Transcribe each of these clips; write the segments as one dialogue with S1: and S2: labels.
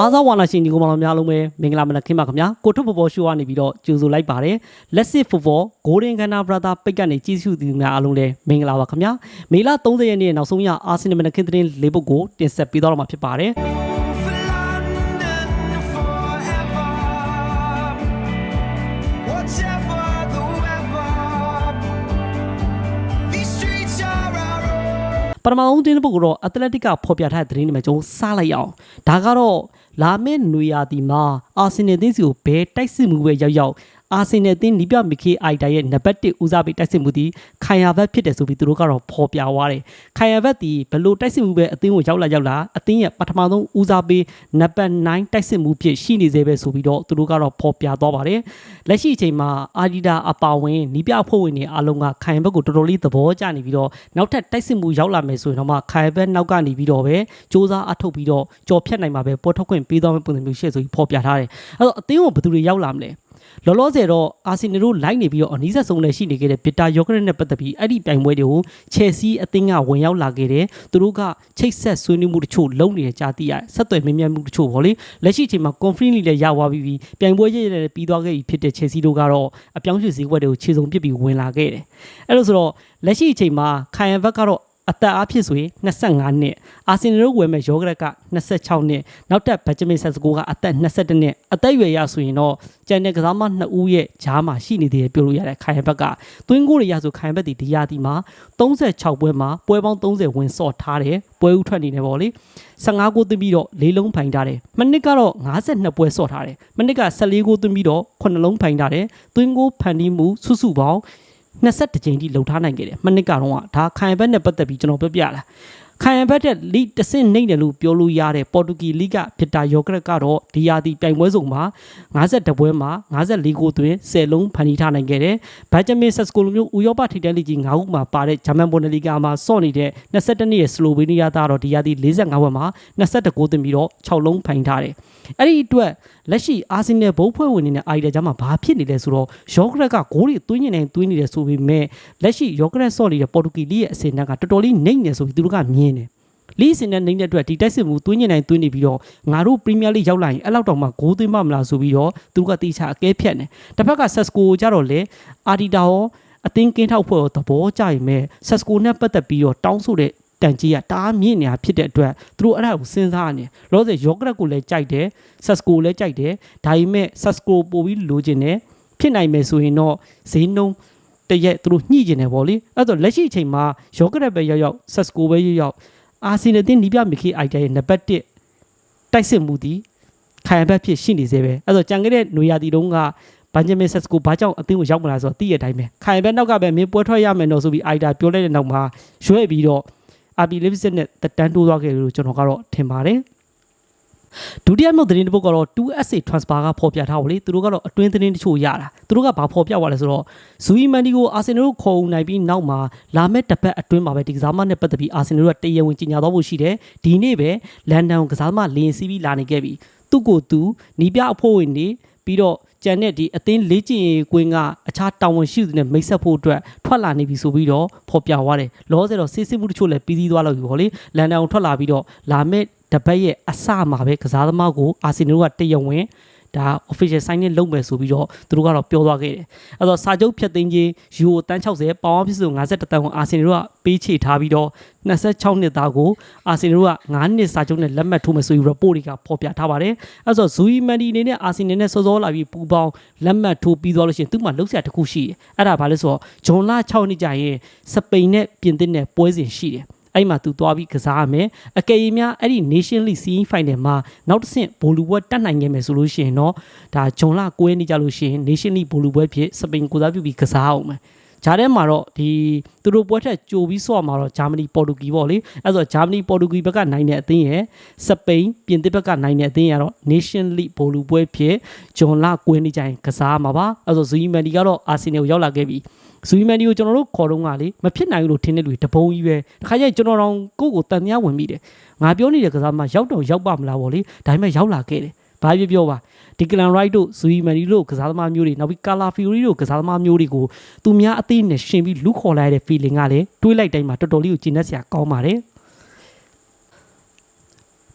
S1: အားစားဝါနာရှင်ဒီကိုမတော်များလုံးပဲမင်္ဂလာမနက်ခင်းပါခင်ဗျာကိုထုပ်ဖော်ရှိုးကနေပြီးတော့ကြိုဆိုလိုက်ပါတယ်လက်စစ်ဖော်ဖော် Golden Gunner Brother ပိတ်ကနေကြီးစုသူများအားလုံးလည်းမင်္ဂလာပါခင်ဗျာမေလ30ရက်နေ့နောက်ဆုံးရအာဆင်နယ်မနက်ခင်းသတင်းလေးပုဒ်ကိုတင်ဆက်ပေးတော့မှာဖြစ်ပါတယ်
S2: For London forever. Whatever the weather, these streets are our own.
S1: ပထမဆုံးတင်းပုတ်ကတော့အက်တလက်တစ်ကဖော်ပြထားတဲ့သတင်းတွေမှာကျွန်တော်စားလိုက်အောင်ဒါကတော့ လာမယ့်နွေရာသီမှာအာဆင်နယ်အသင်းစီကိုဘယ်တိုက်စစ်မှုပဲရောက်ရောက် အာဆင်နယ်အသင်းနီးပြမီခေအိုက်တာရဲ့နံပါတ်1ဦးစားပေးတိုက်စစ်မှုဒီခိုင်ယာဘက်ဖြစ်တယ်ဆိုပြီးသူတို့ကတော့ဖော်ပြသွားတယ်ခိုင်ယာဘက်ဒီဘယ်လို့တိုက်စစ်မှုပဲအသင်းကိုရောက်လာရောက်လာအသင်းရဲ့ပထမဆုံးဦးစားပေးနံပါတ်9တိုက်စစ်မှုဖြစ်ရှိနေသေးပဲဆိုပြီးတော့သူတို့ကတော့ဖော်ပြသွားပါတယ်လက်ရှိအချိန်မှာအာဒီတာအပါဝင်နီးပြအဖွဲ့ဝင်တွေအားလုံးကခိုင်ဘက်ကိုတော်တော်လေးသဘောကျနေပြီးတော့နောက်ထပ်တိုက်စစ်မှုရောက်လာမယ်ဆိုရင်တော့မှခိုင်ဘက်နောက်ကနေပြီးတော့ပဲစ조사အထုတ်ပြီးတော့ကြော်ဖြတ်နိုင်မှာပဲပေါ်ထုတ်ခွင့်ပေးသွားမယ့်ပုံစံမျိုးရှေ့ဆိုပြီးဖော်ပြထားတယ်အဲ့တော့အသင်းကိုဘယ်သူတွေရောက်လာမလဲ လောလောဆယ်တော့အာဆင်နယ်တို့လိုက်နေပြီးတော့အနီးဆက်ဆုံးလည်းရှိနေခဲ့တဲ့ဗစ်တာယောဂရက်နဲ့ပတ်သက်ပြီးအဲ့ဒီပြိုင်ပွဲတွေကိုချယ်ဆီအသင်းကဝင်ရောက်လာခဲ့တယ်သူတို့ကချိတ်ဆက်ဆွေးနွေးမှုတချို့လုပ်နေတဲ့ကြားသိရတယ်ဆက်သွယ်မြင်မြန်မှုတချို့ပေါ့လေလက်ရှိအချိန်မှာ conference လေးလည်းရသွားပြီးပြီးပြိုင်ပွဲရရလည်းပြီးသွားခဲ့ပြီဖြစ်တဲ့ချယ်ဆီတို့ကတော့အပြောင်းရွှေ့စည်းကွက်တွေကိုခြေစုံပစ်ပြီးဝင်လာခဲ့တယ်အဲ့လိုဆိုတော့လက်ရှိအချိန်မှာခိုင်ယန်ဘက်ကတော့ အသက်အားဖြင့်ဆိုရင်25နှစ်အာဆင်နယ်တို့ဝယ်မဲ့ယောဂရက်က26နှစ်နောက်တက်ဘက်ဂျမင်ဆက်စကိုကအသက်22နှစ်အသက်အရွယ်ရဆိုရင်တော့ကျန်တဲ့ကစားမ2ဦးရဲ့ဂျားမှာရှိနေသေးတယ်ပြောလို့ရတဲ့ခိုင်ယန်ဘက်ကသွင်းကိုရရဆိုခိုင်ယန်ဘက်ဒီဒီယာတီမှာ36ပွဲမှာပွဲပေါင်း30ဝင်ဆော့ထားတယ်ပွဲဥထွက်နေတယ်ပေါ့လေ15ကိုသွင်းပြီးတော့၄လုံးဖိုင်ထားတယ်မနစ်ကတော့52ပွဲဆော့ထားတယ်မနစ်က14ကိုသွင်းပြီးတော့9လုံးဖိုင်ထားတယ်သွင်းကိုဖန်တီးမှုစုစုပေါင်း 21ကြိမ်ထိလှုပ်ထားနိုင်ခဲ့တယ်မနစ်ကတော့ကဒါခိုင်ဘက်နဲ့ပတ်သက်ပြီးကျွန်တော်ပြောပြလာ ခိုင်ဘက်တဲ့လိတဆင့်နှိမ့်တယ်လို့ပြောလို့ရတဲ့ပေါ်တူဂီလိကဖြစ်တာယောဂရက်ကတော့ဒီယာတီပြိုင်ပွဲစုံမှာ52ပွဲမှာ54ဂိုးသွင်း10လုံးဖန်တီးထားနိုင်ခဲ့တယ်ဘတ်ဂျမင်ဆက်စကိုလိုမျိုးဥရောပထိပ်တန်းလိကြီး9ခုမှာပါတဲ့ဂျာမန်ဘွန်ဒလီဂါမှာစော့နေတဲ့22နှစ်ရဲ့စလိုဗေးနီးယားသားတော့ဒီယာတီ45ပွဲမှာ22ဂိုးသွင်းပြီးတော့6လုံးဖန်တီးထားတယ်အဲ့ဒီအတွက်လက်ရှိအာဆင်နယ်ဘုတ်ဖွဲ့ဝင်နေတဲ့အိုင်ဒါဂျာမှာဘာဖြစ်နေလဲဆိုတော့ယောဂရက်ကဂိုးတွေသွင်းနေနိုင်သွင်းနေတယ်ဆိုပေမဲ့လက်ရှိယောဂရက်ဆော့နေတဲ့ပေါ်တူဂီလိရဲ့အစင်တန်းကတော်တော်လေးနှိမ့်နေဆိုပြီးသူတို့ကမြင်တယ်လီစင်တဲ့နေတဲ့အတွက်ဒီတိုက်စစ်မှုသွင်းညင်နိုင်သွင်းနေပြီးတော့ငါတို့ပရီးမီယာလိရောက်လာရင်အဲ့လောက်တောင်မှဂိုးသွင်းမမလားဆိုပြီးတော့သူတို့ကတေချာအကဲဖြတ်နေတစ်ဖက်ကဆက်စကိုကြတော့လေအာဒီတာရောအသင်းကင်းထောက်ဖွဲ့ရောသဘောကျရင်မဲ့ဆက်စကိုနဲ့ပတ်သက်ပြီးတော့တောင်းဆိုတဲ့တန်ကြီးကတားမြင့်နေတာဖြစ်တဲ့အတွက်သူတို့အဲ့ဒါကိုစဉ်းစားနေလောဆယ်ယောဂရက်ကိုလည်းကြိုက်တယ်ဆက်စကိုလည်းကြိုက်တယ်ဒါပေမဲ့ဆက်စကိုပို့ပြီးလိုချင်တယ်ဖြစ်နိုင်မယ်ဆိုရင်တော့ဈေးနှုန်း တရက်သူတို့ညှိကျင်တယ်ဗောလေအဲ့တော့လက်ရှိအချိန်မှာယောဂရက်ပဲရောက်ရောက်ဆက်စကိုပဲရောက်ရောက်အာဆင်နယ်တင်နီးပြမီခေအိုက်တာရဲ့နံပါတ်1တိုက်စစ်မှုသည်ခိုင်ဘက်ဖြစ်ရှိနေသေးပဲအဲ့တော့ကြံခဲ့တဲ့နွေရာသီတုန်းကဘန်ဂျမင်ဆက်စကိုဘာကြောင့်အသင်းကိုရောက်မလားဆိုတော့သိရတဲ့အတိုင်းပဲခိုင်ဘက်နောက်ကပဲမင်းပွဲထွက်ရမယ်တော့ဆိုပြီးအိုက်တာပြောလိုက်တဲ့နောက်မှာရွှဲပြီးတော့အာဘီလီဗစ်စစ်နဲ့တက်တန်းတိုးသွားခဲ့လို့ကျွန်တော်ကတော့ထင်ပါတယ် ဒုတိယမြောက်သတင်းတစ်ပုဒ်ကတော့ 2SA transfer ကဖော်ပြထားပါလေသူတို့ကတော့အတွင်းသတင်းတချို့ရတာသူတို့ကဘာဖော်ပြသွားလဲဆိုတော့ဇူအီမန်ဒီကိုအာဆင်နယ်တို့ခေါ်ယူနိုင်ပြီးနောက်မှာလာမယ့်တစ်ပတ်အတွင်းမှာပဲဒီကစားမနဲ့ပတ်သက်ပြီးအာဆင်နယ်တို့ကတရားဝင်ကြေညာသွားဖို့ရှိတယ်ဒီနေ့ပဲလန်ဒန်ကစားမလင်းစီးပြီးလာနေခဲ့ပြီသူ့ကိုသူနီးပြအဖွဲ့ဝင်နေပြီးတော့ကျန်တဲ့ဒီအသင်းလေးကျင်ကွင်းကအခြားတာဝန်ရှိသူနဲ့မိတ်ဆက်ဖို့အတွက်ထွက်လာနေပြီဆိုပြီးတော့ဖော်ပြသွားတယ်လောဆယ်တော့စစ်စစ်မှုတချို့လည်းပြီးစည်းသွားလို့ပြီဗောလေလန်ဒန်ကိုထွက်လာပြီးတော့လာမယ့် တပတ်ရဲ့အစမှာပဲကစားသမားကိုအာဆင်နယ်ကတရားဝင်ဒါ official signing လုပ်မယ်ဆိုပြီးတော့သူတို့ကတော့ပြောသွားခဲ့တယ်။အဲ့တော့စာချုပ်ဖြတ်သိမ်းခြင်းယူရိုတန်း60ပေါင်ဖြစ်စု50တန်းကိုအာဆင်နယ်ကပေးချေထားပြီးတော့26နှစ်သားကိုအာဆင်နယ်က9နှစ်စာချုပ်နဲ့လက်မှတ်ထိုးမယ်ဆိုပြီး report တွေကဖော်ပြထားပါတယ်။အဲ့တော့ဇူအီမန်ဒီအနေနဲ့အာဆင်နယ်နဲ့စောစောလာပြီးပူပေါင်းလက်မှတ်ထိုးပြီးသွားလို့ရှိရင်သူ့မှာလောက်ဆရာတစ်ခုရှိတယ်။အဲ့ဒါဘာလဲဆိုတော့ဂျွန်လ6နှစ်ကြာရင်စပိန်နဲ့ပြင်သစ်နဲ့ပွဲစဉ်ရှိတယ်။ အဲ့မှာသူသွားပြီးကစားရမယ်အကယ်၍များအဲ့ဒီ Nation League Semi Final မှာနောက်တစ်ဆင့်ဘိုလူပွဲတက်နိုင်ခဲ့မယ်ဆိုလို့ရှိရင်တော့ဒါဂျွန်လ9ရက်နေ့ကြလို့ရှိရင် Nation League ဘိုလူပွဲဖြစ်စပိန်ကိုစားပြုပြီးကစားအောင်မယ်ဂျားထဲမှာတော့ဒီသူတို့ပွဲထက်ကြိုပြီးဆော့မှာတော့ဂျာမနီပေါ်တူဂီပေါ့လေအဲ့ဆိုဂျာမနီပေါ်တူဂီဘက်ကနိုင်တဲ့အသင်းရဲ့စပိန်ပြင်သစ်ဘက်ကနိုင်တဲ့အသင်းရတော့ Nation League ဘိုလူပွဲဖြစ်ဂျွန်လ9ရက်နေ့ကျရင်ကစားမှာပါအဲ့ဆိုဇူယီမန်ဒီကတော့အာဆင်နယ်ကိုရောက်လာခဲ့ပြီ ဇူမန်ဒီကိုကျွန်တော်တို့ခေါ်တော့ကလေမဖြစ်နိုင်ဘူးလို့ထင်တဲ့လူတွေတပုံကြီးပဲတခါကျရင်ကျွန်တော်တို့ကိုယ့်ကိုတန်မြဝင်မိတယ်ငါပြောနေတဲ့ကစားမရောက်တော့ရောက်ပါမလားဗောလေဒါပေမဲ့ရောက်လာခဲ့တယ်ဘာပြောပြောပါဒီကလန်ရိုက်တို့ဇူမန်ဒီတို့ကစားသမားမျိုးတွေနောက်ပြီးကာလာဖီယိုရီတို့ကစားသမားမျိုးတွေကိုသူများအသေးနဲ့ရှင်ပြီးလူခေါ်လိုက်တဲ့ feeling ကလည်းတွေးလိုက်တိုင်းမှာတော်တော်လေးကိုကျဉ်းနေစရာကောင်းပါတယ်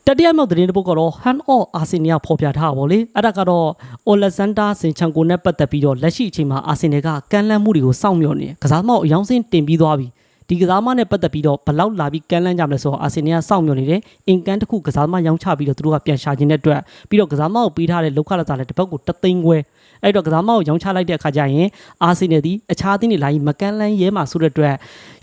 S1: တတိယမြောက်သတင်းတစ်ပုဒ်ကတော့ Hand of Arsenal ဖော်ပြထားတာပေါ့လေအဲ့ဒါကတော့ Alexander Zinchenko နဲ့ပတ်သက်ပြီးတော့လက်ရှိအချိန်မှာ Arsenal ကကမ်းလှမ်းမှုတွေကိုစောင့်မျှော်နေတယ်ကစားသမားကိုအယောင်းစင်းတင်ပြီးသွားပြီ ဒီကစားသမားနဲ့ပတ်သက်ပြီးတော့ဘယ်လောက်လာပြီးကမ်းလှမ်းကြမလဲဆိုတော့ Arsenal ကစောင့်မျှော်နေတယ်အင်ကန်တစ်ခုကစားသမားရောင်းချပြီးတော့သူတို့ကပြန်ရှာခြင်းတဲ့အတွက်ပြီးတော့ကစားသမားကိုပေးထားတဲ့လောက်ခလာစားလည်းတစ်ပတ်ကိုတသိန်းခွဲအဲ့တော့ကစားသမားကိုရောင်းချလိုက်တဲ့အခါကျရင် Arsenal ဒီအခြားအသင်းတွေလာရင်မကမ်းလှမ်းရဲမှာဆိုတဲ့အတွက်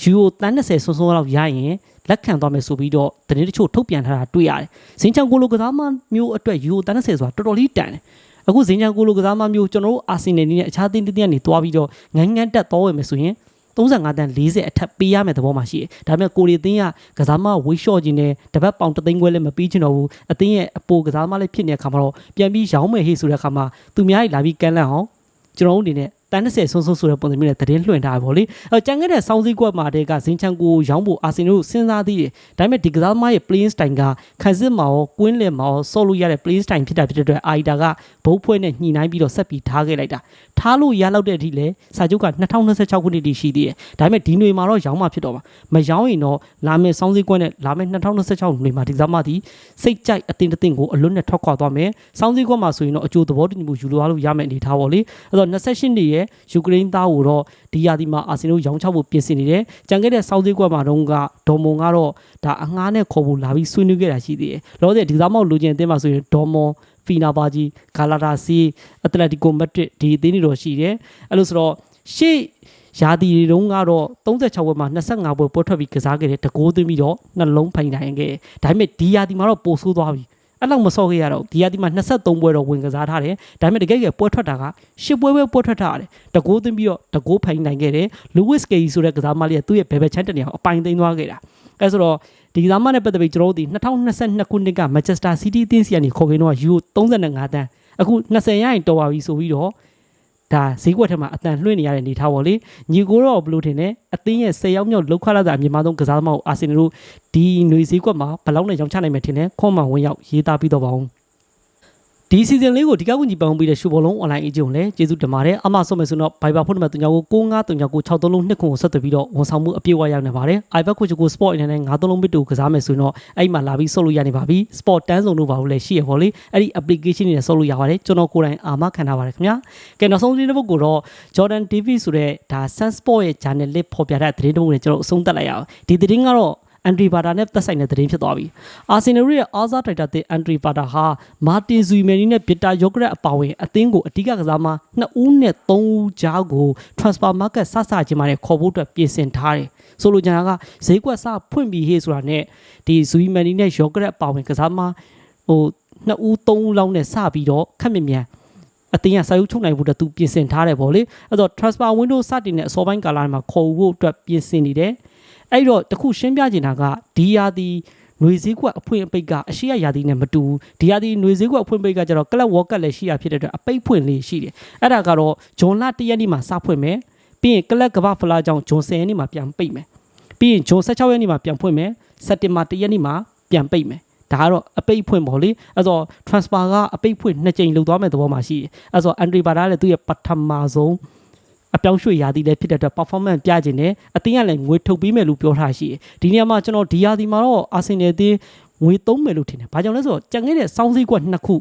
S1: ယူရိုတန်း30ဆွန်းဆွန်းလောက်ရရင်လက်ခံသွားမယ်ဆိုပြီးတော့သတင်းတချို့ထုတ်ပြန်ထားတာတွေ့ရတယ်။ဇင်ချန်ကိုလိုကစားမမျိုးအတွက်ယူရိုတန်း30ဆိုတာတော်တော်လေးတန်တယ်။အခုဇင်ချန်ကိုလိုကစားမမျိုးကျွန်တော်တို့အာဆင်နယ်နဲ့အခြားအသင်းတစ်သင်းကနေတွားပြီးတော့ငန်းငန်းတက်သွားဝင်မယ်ဆိုရင် 35တန်း40အထက်ပေးရမယ်သဘောမှရှိတယ်။ဒါပေမဲ့ကိုရီအသင်းကကစားမဝေးလျှော့ခြင်းနဲ့တပတ်ပေါင်တသိန်းခွဲလည်းမပေးချင်တော့ဘူး။အသင်းရဲ့အပိုကစားမလည်းဖြစ်နေတဲ့အခါမှာတော့ပြန်ပြီးရောင်းမယ်ဟေ့ဆိုတဲ့အခါမှာသူများကြီးလာပြီးကမ်းလှမ်းအောင်ကျွန်တော်တို့အနေနဲ့ တန်း30ဆုံးဆုံးဆိုတဲ့ပုံစံမျိုးနဲ့သတင်းလွှင့်ထားပါဗောလေအဲကြံခဲ့တဲ့စောင်းစည်းကွက်မှာတဲ့ကဇင်ချန်ကိုရောင်းဖို့အာဆင်တို့စဉ်းစားသေးတယ်ဒါပေမဲ့ဒီကစားသမားရဲ့ playing style ကခန်းစစ်မှာရောကွင်းလယ်မှာရောဆော့လို့ရတဲ့ playing style ဖြစ်တာဖြစ်တဲ့အတွက်အာီတာကဘုတ်ဖွဲနဲ့ညှိနှိုင်းပြီးတော့ဆက်ပြီးထားခဲ့လိုက်တာထားလို့ရလောက်တဲ့အထိလဲစာချုပ်က2026ခုနှစ်တည်းရှိသေးတယ်ဒါပေမဲ့ဒီຫນွေမှာတော့ရောင်းမှဖြစ်တော့မှာမရောင်းရင်တော့လာမယ့်စောင်းစည်းကွက်နဲ့လာမယ့်2026ຫນွေမှာဒီကစားသမားဒီစိတ်ကြိုက်အတင်းတစ်တင်းကိုအလွတ်နဲ့ထွက်ခွာသွားမယ်စောင်းစည်းကွက်မှာဆိုရင်တော့အကျိုးသဘောတူညီမှုယူလိုအားလို့ရမယ့်အနေထားပေါ့လေအဲ့တော့28နှစ်ရဲ့ ့ယူကရိန်းသားကိုတော့ဒီရာသီမှာအာဆင်တို့ရောင်းချဖို့ပြင်ဆင်နေတယ်ကြံခဲ့တဲ့စောင်းစည်းကွက်မှာတော့ကဒေါ်မွန်ကတော့ဒါအငှားနဲ့ခေါ်ဖို့လာပြီးဆွေးနွေးခဲ့တာရှိသေးတယ်လောဆယ်ဒီကစားမောက်လူချင်းအသင်းမှာဆိုရင်ဒေါ်မွန်ဖီနာဘာဂျီဂါလာတာစီအက်တလက်တီကိုမက်ဒရစ်ဒီအသင်းတွေတော့ရှိတယ်အဲ့လိုဆိုတော့ရှေ့ရာသီတွေတုန်းကတော့36ပွဲမှာ25ပွဲပွဲထွက်ပြီးကစားခဲ့တယ်တကိုးသွင်းပြီးတော့နှလုံးဖိုင်နိုင်ခဲ့ဒါပေမဲ့ဒီရာသီမှာတော့ပိုဆိုးသွားပြီ အဲ့လောက်မစော့ခဲ့ရတော့ဒီရာသီမှာ23ပွဲတော့ဝင်ကစားထားတယ်ဒါပေမဲ့တကယ်ကပွဲထွက်တာက10ပွဲပဲပွဲထွက်ထားတယ်တကိုးသွင်းပြီးတော့တကိုးဖိုင်နိုင်ခဲ့တယ်လူဝစ်ကေဆိုတဲ့ကစားမလေးကသူ့ရဲ့ဘယ်ဘက်ချန်တနေအောင်အပိုင်သိမ်းသွားခဲ့တာအဲဆိုတော့ဒီကစားမနဲ့ပတ်သက်ပြီးကျွန်တော်တို့ဒီ2022ခုနှစ်က Manchester City အသင်းစီကနေခေါ်ခဲ့တော့ယူ35တန်းအခု20ရရင်တော်ပါပြီဆိုပြီးတော့ ဒါဈေးကွက်ထဲမှာအတန်လွှင့်နေရတဲ့အနေထားပေါ့လေညီကိုတော့ဘလို့ထင်တယ်အသင်းရဲ့10ရောက်မြောက်လောက်ခလာတာအမြင့်မားဆုံးကစားသမားကိုအာဆင်နယ်တို့ဒီຫນွေဈေးကွက်မှာဘယ်လောက်နဲ့ရောင်းချနိုင်မယ်ထင်တယ်ခွန်မှန်ဝင်ရောက်ရေးသားပြီးတော့ပါအောင် ဒီစီဇန်လေးကိုဒီကကူညီပန်ပေးတဲ့ရှူဘောလုံး online agent ကိုလည်းကျေးဇူးတင်ပါတယ်အမဆုံးမယ်ဆိုတော့ Viber ဖုန်းနံပါတ်3969536963လုံးနှစ်ခုကိုဆက်သွယ်ပြီးတော့ဝန်ဆောင်မှုအပြည့်အဝရောက်နေပါတယ် iPad ကိုချိုကို Sport အနေနဲ့93လုံးဘစ်တူကစားမယ်ဆိုရင်တော့အဲ့မှာလာပြီးဆုပ်လို့ရနေပါပြီ Sport တန်းစုံတို့ပါလို့လည်းရှိရပါလေအဲ့ဒီ application တွေနဲ့ဆုပ်လို့ရပါတယ်ကျွန်တော်ကိုယ်တိုင်အာမခံထားပါတယ်ခင်ဗျာကဲနောက်ဆုံးဒီတစ်ပုဒ်ကိုတော့ Jordan Davis ဆိုတဲ့ဒါ Sun Sport ရဲ့ journal လေးဖော်ပြတဲ့သတင်းတစ်ပုဒ်နဲ့ကျွန်တော်အဆုံးသတ်လိုက်ရအောင်ဒီသတင်းကတော့ အန်ဒရီဘာတာနဲ့သက်ဆိုင်တဲ့သတင်းဖြစ်သွားပြီ။အာဆင်နယ်ရဲ့အာဇာတိုက်တာတဲ့အန်ဒရီဘာတာဟာမာတင်ဇူမီနီနဲ့ဗစ်တာယောဂရက်အပါဝင်အသင်းကိုအဓိကကစားမ2ဦးနဲ့3ဦးကြားကို transfer market ဆဆချင်းမှာနဲ့ခေါ်ဖို့အတွက်ပြင်ဆင်ထားတယ်။ဆိုလိုချင်တာကဈေးကွက်စဖွင့်ပြီးဟေးဆိုတာနဲ့ဒီဇူမီနီနဲ့ယောဂရက်အပါဝင်ကစားမဟို2ဦး3ဦးလောက်နဲ့စပြီးတော့ခက်မြမြန်အတင်းကစာရုပ်ချုပ်နိုင်ဖို့အတွက်သူပြင်ဆင်ထားတယ်ဗောလေအဲ့တော့ transfer window စတင်တဲ့အစောပိုင်းကာလမှာခေါ်ဖို့အတွက်ပြင်ဆင်နေတယ် အဲ့တော့တခုရှင်းပြချင်တာကဒီယာဒီຫນွေစည်းကွက်အဖွင့်အပိတ်ကအရှိရယာဒီနဲ့မတူဘူးဒီယာဒီຫນွေစည်းကွက်အဖွင့်ပိတ်ကကျတော့ကလပ်ဝေါ်ကတ်လည်းရှိရဖြစ်တဲ့အတွက်အပိတ်ဖွင့်လေးရှိတယ်အဲ့ဒါကတော့ဂျွန်လ၁ရက်နေ့မှာစဖွင့်မယ်ပြီးရင်ကလပ်ကမ္ဘာဖလားကြောင့်ဂျွန်10ရက်နေ့မှာပြန်ပိတ်မယ်ပြီးရင်ဂျွန်16ရက်နေ့မှာပြန်ဖွင့်မယ်စက်တင်ဘာ1ရက်နေ့မှာပြန်ပိတ်မယ်ဒါကတော့အပိတ်ဖွင့်ပေါ့လေအဲ့တော့ transfer ကအပိတ်ဖွင့်နှစ်ကြိမ်လုပ်သွားမဲ့သဘောမှာရှိတယ်အဲ့တော့ entry bar လည်းသူ့ရဲ့ပထမဆုံး အပြောင်းရွှေ့ရာသီလည်းဖြစ်တဲ့အတွက် performance ပြခြင်းနဲ့အတင်းကလည်းငွေထုတ်ပေးမယ်လို့ပြောထားရှိတယ်ဒီနေရာမှာကျွန်တော်ဒီရာသီမှာတော့ Arsenal အသင်းငွေသုံးမယ်လို့ထင်တယ်ဘာကြောင့်လဲဆိုတော့ကြံခဲ့တဲ့စောင်းစည်းကွက်နှစ်ခု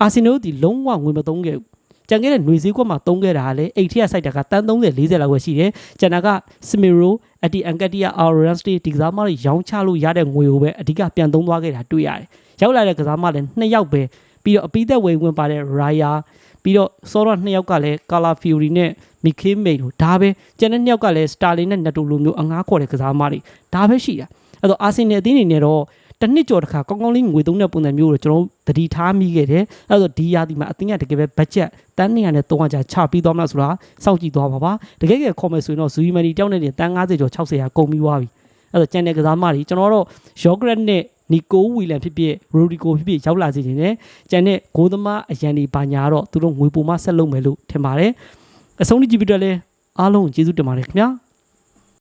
S1: အာဆင်နယ်ဒီလုံးဝငွေမသုံးခဲ့ဘူးကြံခဲ့တဲ့ຫນွေစည်းကွက်မှာသုံးခဲ့တာကလည်းအိတ်ထက်စိုက်တာကတန်း30 40လောက်ပဲရှိတယ်ကျန်တာကစမီရိုအတီအန်ကတီယာအော်ရန်စတီဒီကစားမတွေရောင်းချလို့ရတဲ့ငွေကိုပဲအဓိကပြန်သုံးသွားခဲ့တာတွေ့ရတယ်ရောက်လာတဲ့ကစားမလည်းနှစ်ယောက်ပဲပြီးတော့အပိသက်ဝေဝင်ပါတဲ့ Raya ပြီးတော့စောတော့နှစ်ယောက်ကလည်း Color Fury နဲ့ Mickey May တို့ဒါပဲကျန်တဲ့နှစ်ယောက်ကလည်း Starling နဲ့ Neto လိုမျိုးအငားခေါ်တဲ့ကစားမတွေဒါပဲရှိတာအဲ့တော့ Arsenal အသင်းအနေနဲ့တော့တစ်နှစ်ကျော်တစ်ခါကောင်းကောင်းလေးငွေသုံးတဲ့ပုံစံမျိုးကိုကျွန်တော်တို့သတိထားမိခဲ့တယ်အဲ့တော့ဒီရာသီမှာအသင်းကတကယ်ပဲ budget တန်း200နဲ့300ကျချပြီးသွားမလားဆိုတာစောင့်ကြည့်သွားပါပါတကယ်ကခေါ်မယ်ဆိုရင်တော့ Zuimani တောင်းနေတဲ့တန်း90ကျော်60ရာကုန်ပြီးသွားပြီအဲ့တော့ကျန်တဲ့ကစားမတွေကျွန်တော်တို့ Yogret နဲ့ နီကိုဝီလန်ဖြစ်ဖြစ်ရိုဒီကိုဖြစ်ဖြစ်ရောက်လာစေခြင်းနဲ့ကျန်တဲ့ဂိုးသမားအရန်ဒီဘာညာတော့သူတို့ငွေပုံမဆက်လုပ်မယ်လို့ထင်ပါတယ်အဆုံးထိကြည့်ပြီးတော့လဲအားလုံးကျေးဇူးတင်ပါတယ်ခင်ဗျာ